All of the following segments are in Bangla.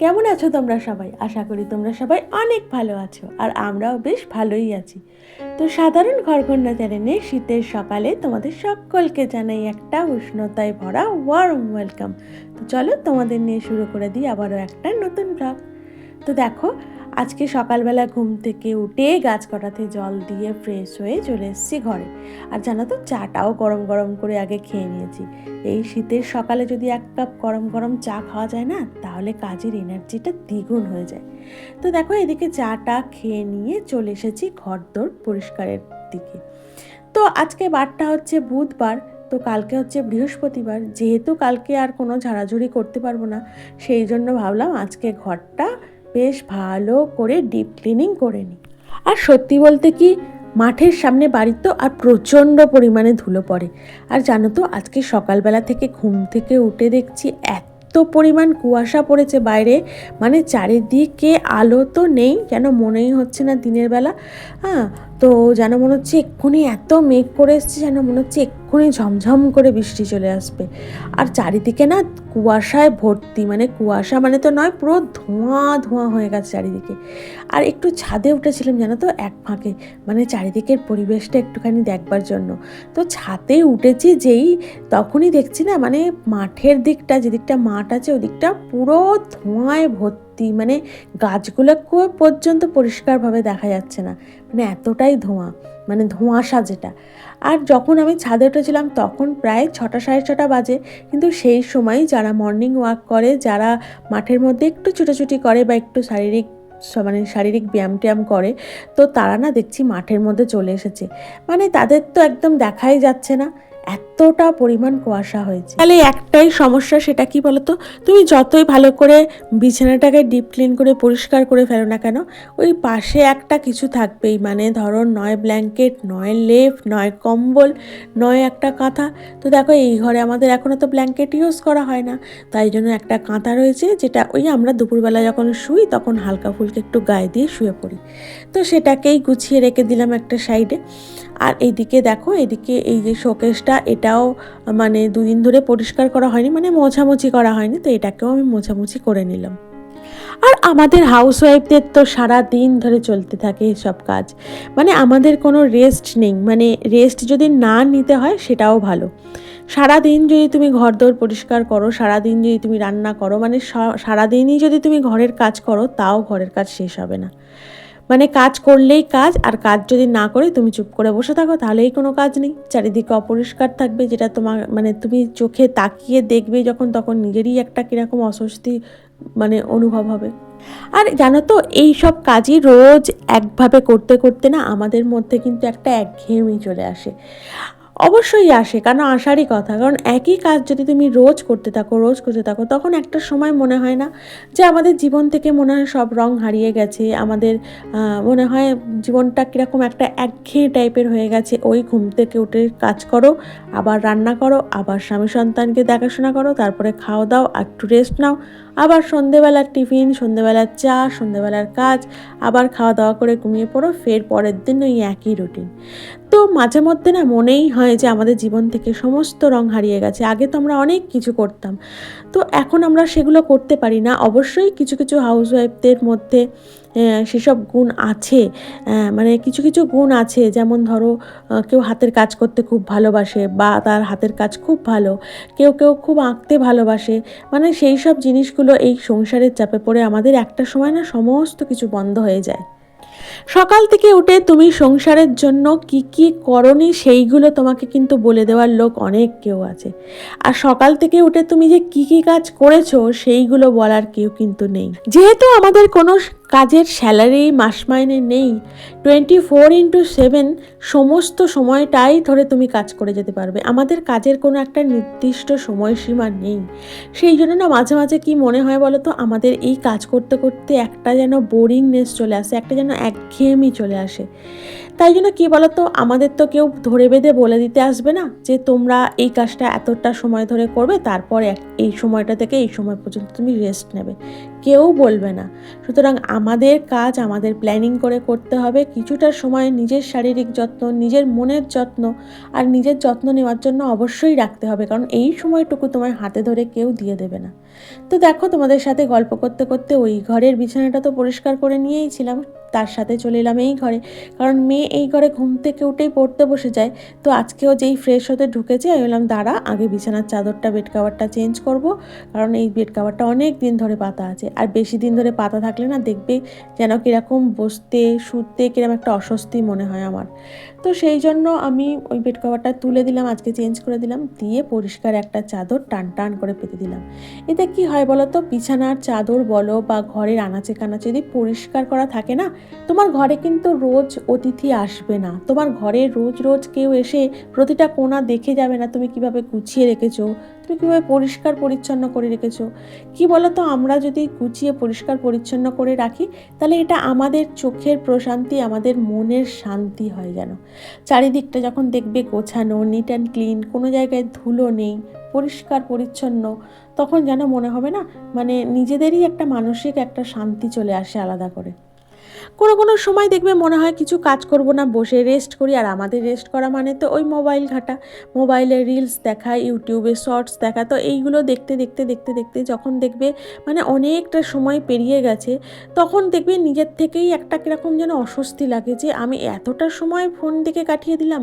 কেমন আছো তোমরা সবাই? আশা করি তোমরা সবাই অনেক ভালো আছো আর আমরাও বেশ ভালোই আছি। তো সাধারণ ঘর ঘরকন্যা চ্যানেলে শীতের সকালে তোমাদের সকলকে জানাই একটা উষ্ণতায় ভরা ওয়ার্ম ওয়েলকাম তো চলো তোমাদের নিয়ে শুরু করে দিই আবারও একটা নতুন ব্লগ তো দেখো আজকে সকালবেলা ঘুম থেকে উঠে গাছ কটাতে জল দিয়ে ফ্রেশ হয়ে চলে এসেছি ঘরে। আর জানো তো, চাটাও গরম গরম করে আগে খেয়ে নিয়েছি। এই শীতের সকালে যদি এক কাপ গরম গরম চা খাওয়া যায় না, তাহলে কাজের এনার্জিটা দ্বিগুণ হয়ে যায়। তো দেখো, এদিকে চাটা খেয়ে নিয়ে চলে এসেছি ঘরদোর পরিষ্কারের দিকে। তো আজকে বারটা হচ্ছে বুধবার, তো কালকে হচ্ছে বৃহস্পতিবার। যেহেতু কালকে আর কোনো ঝাড়াঝুড়ি করতে পারব না, সেই জন্য ভাবলাম আজকে ঘরটা বেশ ভালো করে ডিপ ক্লিনিং করে নিই আর সত্যি বলতে কি, মাঠের সামনে বাড়ির তো আর প্রচণ্ড পরিমাণে ধুলো পড়ে। আর জানো তো, আজকে সকালবেলা থেকে ঘুম থেকে উঠে দেখছি এত পরিমাণ কুয়াশা পড়েছে বাইরে। মানে চারিদিকে আলো তো নেই, কেন মনেই হচ্ছে না দিনের বেলা। হ্যাঁ তো যেন মনে হচ্ছে এক্ষুনি এত মেঘ করে এসছে যেন মনে হচ্ছে এক্ষুনি ঝমঝম করে বৃষ্টি চলে আসবে। আর চারিদিকে না কুয়াশায় ভর্তি মানে কুয়াশা মানে তো নয়, পুরো ধোঁয়া ধোঁয়া হয়ে গেছে চারিদিকে। আর একটু ছাদে উঠেছিলাম জানো তো, এক ফাঁকে মানে চারিদিকের পরিবেশটা একটুখানি দেখবার জন্য। তো ছাদে উঠেছি যেই, তখনই দেখছি না মানে মাঠের দিকটা, যেদিকটা মাঠ আছে ওদিকটা পুরো ধোঁয়ায় ভর্তি মানে গাছগুলো পর্যন্ত পরিষ্কারভাবে দেখা যাচ্ছে না। মানে এতটাই ধোঁয়া মানে ধোঁয়াশা যেটা। আর যখন আমি ছাদে উঠেছিলাম, তখন প্রায় ছটা সাড়ে ছটা বাজে। কিন্তু সেই সময় যারা মর্নিং ওয়াক করে, যারা মাঠের মধ্যে একটু ছুটোছুটি করে বা একটু শারীরিক মানে শারীরিক ব্যায়াম ট্যায়াম করে, তো তারা না দেখছি মাঠের মধ্যে চলে এসেছে। মানে তাদের তো একদম দেখাই যাচ্ছে না। এতটা পরিমাণ কুয়াশা হয়েছে। তাহলে একটাই সমস্যা সেটা কি বলতো? তুমি যতই ভালো করে বিছানাটাকে ডিপ ক্লিন করে পরিষ্কার করে ফেলো না কেন, ওই পাশে একটা কিছু থাকবেই। মানে ধরো নয় ব্ল্যাঙ্কেট নয় লেপ নয় কম্বল, নয় একটা কাঁথা। তো দেখো এই ঘরে আমাদের এখনও তো ব্ল্যাঙ্কেট ইউজ করা হয় না। তাই জন্য একটা কাঁথা রয়েছে যেটা ওই আমরা দুপুরবেলা যখন শুই তখন হালকা ফুলকে একটু গায়ে দিয়ে শুয়ে পড়ি। তো সেটাকেই গুছিয়ে রেখে দিলাম একটা সাইডে আর এইদিকে দেখো এদিকে এই যে শোকেসটা এটাও মানে দুদিন ধরে পরিষ্কার করা হয়নি মানে মোছামুছি করা হয়নি, তো এটাকেও আমি মোছামুছি করে নিলাম। আর আমাদের হাউস ওয়াইফদের তো সারা দিন ধরে চলতে থাকে সব কাজ। মানে আমাদের কোনো রেস্ট নেই মানে রেস্ট যদি না নিতে হয় সেটাও ভালো। সারা দিন যদি তুমি ঘর দৌড় পরিষ্কার করো সারা দিন যদি তুমি রান্না করো মানে সারাদিনই যদি তুমি ঘরের কাজ করো, তাও ঘরের কাজ শেষ হবে না। মানে কাজ করলেই কাজ, আর কাজ যদি না করে তুমি চুপ করে বসে থাকো, তাহলেই কোনো কাজ নেই। চারিদিকে অপরিষ্কার থাকবে, যেটা তোমার মানে তুমি চোখে তাকিয়ে দেখবে যখন, তখন নিজেরই একটা কীরকম অস্বস্তি মানে অনুভব হবে। আর জানো তো, এই সব কাজই রোজ একভাবে করতে করতে না আমাদের মধ্যে কিন্তু একটা একঘেয়েমি চলে আসে। অবশ্যই আসে, কারণ আসারই কথা। কারণ একই কাজ যদি তুমি রোজ করতে থাকো, রোজ করতে থাকো, তখন একটা সময় মনে হয় না যে আমাদের জীবন থেকে মনে হয় সব রং হারিয়ে গেছে। আমাদের মনে হয় জীবনটা কীরকম একটা একঘেয়ে টাইপের হয়ে গেছে। ওই ঘুম থেকে উঠে কাজ করো, আবার রান্না করো, আবার স্বামী সন্তানকে দেখাশোনা করো, তারপরে খাওয়া দাও একটু রেস্ট নাও। আবার সন্ধেবেলার টিফিন, সন্ধেবেলার চা, সন্ধেবেলার কাজ, আবার খাওয়া দাওয়া করে ঘুমিয়ে পড়ো, ফের পরের দিন ওই একই রুটিন তো মাঝে মধ্যে না মনেই হয় যে আমাদের জীবন থেকে সমস্ত রং হারিয়ে গেছে, আগে তো আমরা অনেক কিছু করতাম। তো এখন আমরা সেগুলো করতে পারি না। অবশ্যই কিছু কিছু হাউসওয়াইফদের মধ্যে সেসব গুণ আছে। মানে কিছু কিছু গুণ আছে। যেমন ধরো কেউ হাতের কাজ করতে খুব ভালোবাসে বা তার হাতের কাজ খুব ভালো। কেউ কেউ খুব আঁকতে ভালোবাসে। মানে সেই সব জিনিসগুলো এই সংসারের চাপে পড়ে আমাদের একটা সময় না সমস্ত কিছু বন্ধ হয়ে যায়। সকাল থেকে উঠে তুমি সংসারের জন্য কি কি করনি সেইগুলো তোমাকে কিন্তু বলে দেওয়ার লোক অনেক কেউ আছে। আর সকাল থেকে উঠে তুমি যে কি কি কাজ করেছ সেইগুলো বলার কেউ কিন্তু নেই। যেহেতু আমাদের কোনো কাজের স্যালারি মাস মাইনে নেই টোয়েন্টি ফোর ইন্টু সেভেন সমস্ত সময়টাই ধরে তুমি কাজ করে যেতে পারবে। আমাদের কাজের কোনো একটা নির্দিষ্ট সময়সীমা নেই। সেই জন্য না মাঝে মাঝে কি মনে হয় বলো তো আমাদের এই কাজ করতে করতে একটা যেন বোরিংনেস চলে আসে, একটা যেন একঘেয়েমি চলে আসে। তাই জন্য কী বলতো, আমাদের তো কেউ ধরে বেঁধে বলে দিতে আসবে না যে তোমরা এই কাজটা এতটা সময় ধরে করবে, তারপর এই সময়টা থেকে এই সময় পর্যন্ত তুমি রেস্ট নেবে। কেউ বলবে না। সুতরাং আমাদের কাজ, আমাদের প্ল্যানিং করে করতে হবে কিছুটা সময় নিজের শারীরিক যত্ন, নিজের মনের যত্ন আর নিজের যত্ন নেওয়ার জন্য অবশ্যই রাখতে হবে, কারণ এই সময়টুকু তোমার হাতে ধরে কেউ দিয়ে দেবে না। তো দেখো তোমাদের সাথে গল্প করতে করতে ওই ঘরের বিছানাটা তো পরিষ্কার করে নিয়েই ছিলাম। তার সাথে চলে এলাম এই ঘরে। কারণ মেয়ে এই ঘরে ঘুম থেকে উঠেই পড়তে বসে যায়। তো আজকেও যেই ফ্রেশ হতে ঢুকেছে, আমি বললাম, দাঁড়া, আগে বিছানার চাদরটা বেড কাভারটা চেঞ্জ করব। কারণ এই বেড কাভারটা অনেক দিন ধরে পাতা আছে। আর বেশি দিন ধরে পাতা থাকলে না দেখবে যেন কীরকম বসতে, শুতে কীরকম একটা অস্বস্তি মনে হয় আমার। তো সেই জন্য আমি ওই বেড কাভারটা তুলে দিলাম, আজকে চেঞ্জ করে দিলাম। দিয়ে পরিষ্কার একটা চাদর টান টান করে পেতে দিলাম। এতে কি হয় বলো তো বিছানার চাদর বলো বা ঘরের আনাচে কানাচে যদি পরিষ্কার করা থাকে না তোমার ঘরে কিন্তু রোজ অতিথি আসবে না। তোমার ঘরে রোজ রোজ কেউ এসে প্রতিটা কোণা দেখে যাবে না তুমি কীভাবে গুছিয়ে রেখেছো, তুমি কীভাবে পরিষ্কার পরিচ্ছন্ন করে রেখেছো। কি বলো তো আমরা যদি গুছিয়ে পরিষ্কার পরিচ্ছন্ন করে রাখি, তাহলে এটা আমাদের চোখের প্রশান্তি, আমাদের মনের শান্তি হয় যেন। চারিদিকটা যখন দেখবে গোছানো নিট অ্যান্ড ক্লিন কোনো জায়গায় ধুলো নেই, পরিষ্কার পরিচ্ছন্ন, তখন যেন মনে হবে না মানে নিজেদেরই একটা মানসিক একটা শান্তি চলে আসে আলাদা করে। কোনো কোনো সময় দেখবে মনে হয় কিছু কাজ করব না, বসে রেস্ট করি। আর আমাদের রেস্ট করা মানে তো ওই মোবাইল ঘাটা। মোবাইলে রিলস দেখা ইউটিউবে শর্টস দেখা, তো এইগুলো দেখতে দেখতে দেখতে দেখতে যখন দেখবে মানে অনেকটা সময় পেরিয়ে গেছে, তখন দেখবে নিজের থেকেই একটা কীরকম যেন অস্বস্তি লাগে যে আমি এতটা সময় ফোন দিকে কাটিয়ে দিলাম,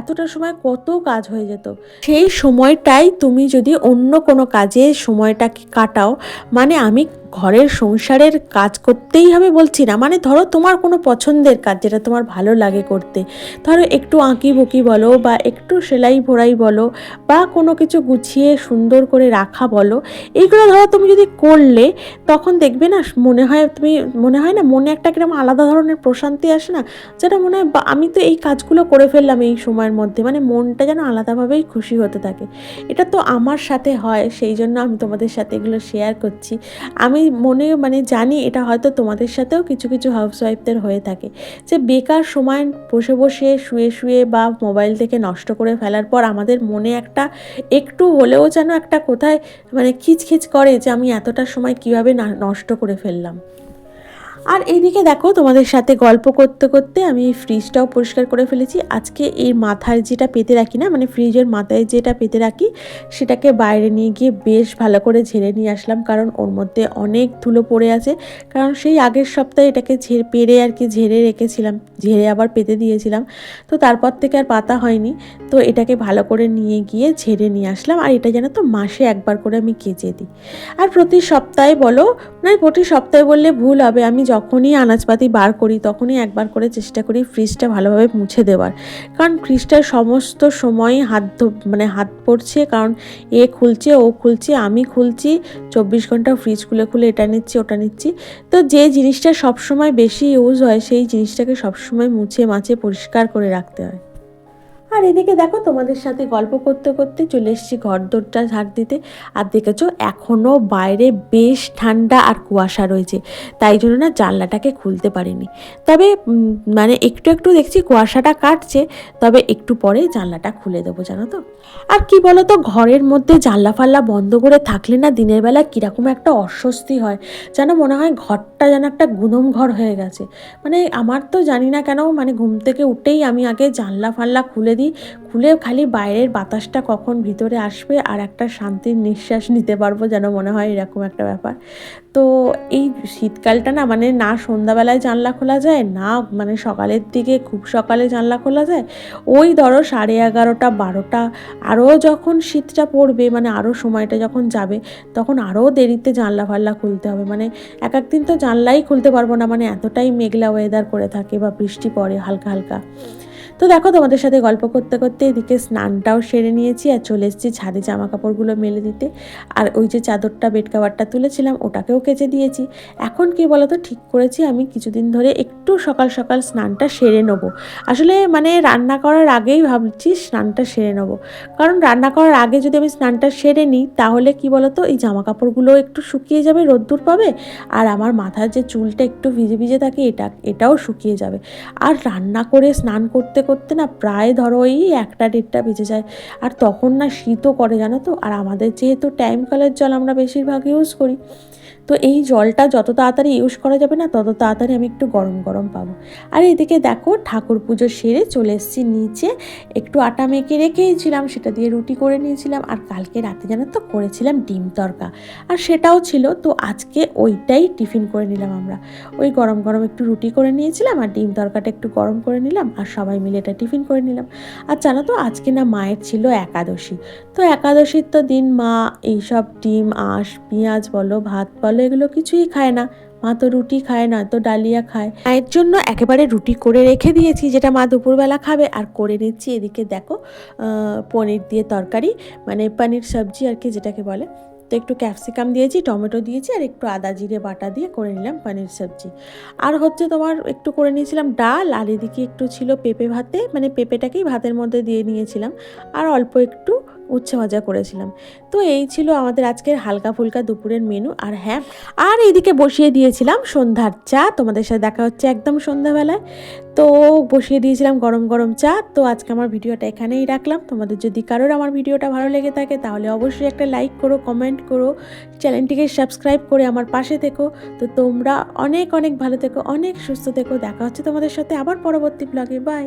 এতটা সময় কত কাজ হয়ে যেত। সেই সময়টাই তুমি যদি অন্য কোনো কাজে সময়টা কাটাও মানে আমি ঘরের সংসারের কাজ করতেই হবে বলছি না। মানে ধরো তোমার কোনো পছন্দের কাজ যেটা তোমার ভালো লাগে করতে। ধরো একটু আঁকি বুকি বলো বা একটু সেলাই ভোড়াই বলো বা কোনো কিছু গুছিয়ে সুন্দর করে রাখা বলো, এইগুলো ধরো তুমি যদি করলে তখন দেখবে না মনে হয় তুমি, মনে হয় না মনে একটা কীরকম আলাদা ধরনের প্রশান্তি আসে না? যেটা মনে হয় আমি তো এই কাজগুলো করে ফেললাম এই সময়ের মধ্যে। মানে মনটা যেন আলাদাভাবেই খুশি হতে থাকে। এটা তো আমার সাথে হয়, সেই জন্য আমি তোমাদের সাথে এগুলো শেয়ার করছি। আমি মনে মানে জানি এটা হয়তো তোমাদের সাথেও কিছু কিছু হাউসওয়াইফদের হয়ে থাকে যে বেকার সময় বসে বসে, শুয়ে শুয়ে বা মোবাইল থেকে নষ্ট করে ফেলার পর আমাদের মনে একটা একটু হলেও যেন একটা কোথায় মানে খিচখিচ করে যে আমি এতটা সময় কীভাবে নষ্ট করে ফেললাম। আর এইদিকে দেখো, তোমাদের সাথে গল্প করতে করতে আমি এই ফ্রিজটাও পরিষ্কার করে ফেলেছি। আজকে এই মাথায় যেটা পেতে রাখি না মানে ফ্রিজের মাথায় যেটা পেতে রাখি, সেটাকে বাইরে নিয়ে গিয়ে বেশ ভালো করে ঝেড়ে নিয়ে আসলাম, কারণ ওর মধ্যে অনেক ধুলো পড়ে আছে। কারণ সেই আগের সপ্তাহে এটাকে ঝেড়ে পেরে আর কি ঝেড়ে রেখেছিলাম, ঝেড়ে আবার পেতে দিয়েছিলাম। তো তারপর থেকে আর পাতা হয়নি, তো এটাকে ভালো করে নিয়ে গিয়ে ঝেড়ে নিয়ে আসলাম। আর এটা যেন তো, মাসে একবার করে আমি কেচে দিই। আর প্রতি সপ্তাহে বলো মানে প্রতি সপ্তাহে বললে ভুল হবে, আমি যখনই আনাজপাতি বার করি, তখনই একবার করে চেষ্টা করি ফ্রিজটা ভালোভাবে মুছে দেওয়ার। কারণ ফ্রিজটা সমস্ত সময় হাত মানে হাত পড়ছে, কারণ এ খুলছে, ও খুলছে, আমি খুলছি, চব্বিশ ঘণ্টা ফ্রিজ খুলে খুলে এটা নিচ্ছি, ওটা নিচ্ছি। তো যে জিনিসটা সবসময় বেশি ইউজ হয়, সেই জিনিসটাকে সবসময় মুছে মাছে পরিষ্কার করে রাখতে হয়। আর এদিকে দেখো তোমাদের সাথে গল্প করতে করতে চলে এসেছি ঘর দরজা ঝাড় দিতে। আর দেখেছ এখনও বাইরে বেশ ঠান্ডা আর কুয়াশা রয়েছে, তাই জন্য না জানলাটাকে খুলতে পারিনি। তবে মানে একটু একটু দেখছি কুয়াশাটা কাটছে, তবে একটু পরে জানলাটা খুলে দেবো, জানো তো। আর কি বলো তো ঘরের মধ্যে জানলা ফাল্লা বন্ধ করে থাকলে না দিনের বেলা কীরকম একটা অস্বস্তি হয়। যেন মনে হয় ঘরটা যেন একটা গুনম ঘর হয়ে গেছে। মানে আমার তো জানি না কেন মানে ঘুম থেকে উঠেই আমি আগে জানলা ফাল্লা খুলে দিই দিই খুলে খালি বাইরের বাতাসটা কখন ভিতরে আসবে আর একটা শান্তির নিঃশ্বাস নিতে পারব যেন মনে হয় এরকম একটা ব্যাপার। তো এই শীতকালটা না মানে না সন্ধ্যাবেলায় জানলা খোলা যায়, না মানে সকালের দিকে খুব সকালে জানলা খোলা যায়, ওই ধরো সাড়ে এগারোটা, বারোটা আরও যখন শীতটা পড়বে মানে আরও সময়টা যখন যাবে, তখন আরও দেরিতে জানলা ফাল্লা খুলতে হবে। মানে এক একদিন তো জানলাই খুলতে পারব না মানে এতটাই মেঘলা ওয়েদার করে থাকে বা বৃষ্টি পড়ে হালকা হালকা। তো দেখো, তোমাদের সাথে গল্প করতে করতে এদিকে স্নানটাও সেরে নিয়েছি আর চলে এসেছি ছাদে জামা কাপড়গুলো মেলে দিতে। আর ওই যে চাদরটা, বেড কাভারটা তুলেছিলাম, ওটাকেও কেচে দিয়েছি। এখন কি বলতো, ঠিক করেছি আমি, কিছুদিন ধরে একটু সকাল সকাল স্নানটা সেরে নেব। আসলে মানে রান্না করার আগেই ভাবছি স্নানটা সেরে নেব। কারণ রান্না করার আগে যদি আমি স্নানটা সেরে নিই, তাহলে কি বলতো, এই জামা কাপড়গুলো একটু শুকিয়ে যাবে, রোদ্দুর পাবে। আর আমার মাথার যে চুলটা একটু ভিজে ভিজে থাকে, এটা, এটাও শুকিয়ে যাবে। আর রান্না করে স্নান করতে করতে না প্রায় ধরো ওই একটা দেড়টা বেজে যায়। আর তখন না শীতও করে জানো তো? আর আমাদের যেহেতু টাইম কলের জল আমরা বেশিরভাগ ইউজ করি। তো এই জলটা যত তাড়াতাড়ি ইউজ করা যাবে না, তত তাড়াতাড়ি আমি একটু গরম গরম পাবো। আর এদিকে দেখো, ঠাকুর পুজো সেরে চলে এসেছি নিচে। একটু আটা মেখে রেখেছিলাম, সেটা দিয়ে রুটি করে নিয়েছিলাম, আর কালকে রাতে জানো তো করেছিলাম ডিম তরকা। আর সেটাও ছিল, তো আজকে ওইটাই টিফিন করে নিলাম আমরা। ওই গরম গরম একটু রুটি করে নিয়েছিলাম, আর ডিম তরকাটা একটু গরম করে নিলাম, আর সবাই মিলে এটা টিফিন করে নিলাম। আর জানো তো, আজকে না মায়ের ছিল একাদশী। তো একাদশীর তো দিন মা, এইসব ডিম, আঁশ, পেঁয়াজ বলো, ভাত বলো এগুলো কিছুই খায় না। মা তো রুটি খায় না, তো ডালিয়া খায়। মায়ের জন্য একেবারে রুটি করে রেখে দিয়েছি, যেটা মা দুপুরবেলা খাবে। আর করে নিচ্ছি এদিকে দেখো পনির দিয়ে তরকারি মানে পনির সবজি আর কি যেটাকে বলে। তো একটু ক্যাপসিকাম দিয়েছি, টমেটো দিয়েছি, আর একটু আদা, জিরে, বাটা দিয়ে করে নিলাম পনির সবজি। আর হচ্ছে তোমার একটু করে নিয়েছিলাম ডাল, আর এদিকে একটু ছিল পেঁপে ভাতে মানে পেঁপেটাকেই ভাতের মধ্যে দিয়ে নিয়েছিলাম। আর অল্প একটু উচ্ছে ভাজা করেছিলাম। তো এই ছিল আমাদের আজকের হালকা ফুলকা দুপুরের মেনু আর হ্যাঁ আর এইদিকে বসিয়ে দিয়েছিলাম সন্ধ্যার চা। তোমাদের সাথে দেখা হচ্ছে একদম সন্ধ্যাবেলায়। তো বসিয়ে দিয়েছিলাম গরম গরম চা। তো আজকে আমার ভিডিওটা এখানেই রাখলাম। তোমাদের যদি কারোর আমার ভিডিওটা ভালো লেগে থাকে, তাহলে অবশ্যই একটা লাইক করো কমেন্ট করো চ্যানেলটিকে সাবস্ক্রাইব করে আমার পাশে থেকো। তো তোমরা অনেক অনেক ভালো থেকো, অনেক সুস্থ থেকো। দেখা হচ্ছে তোমাদের সাথে আবার পরবর্তী ব্লগে বাই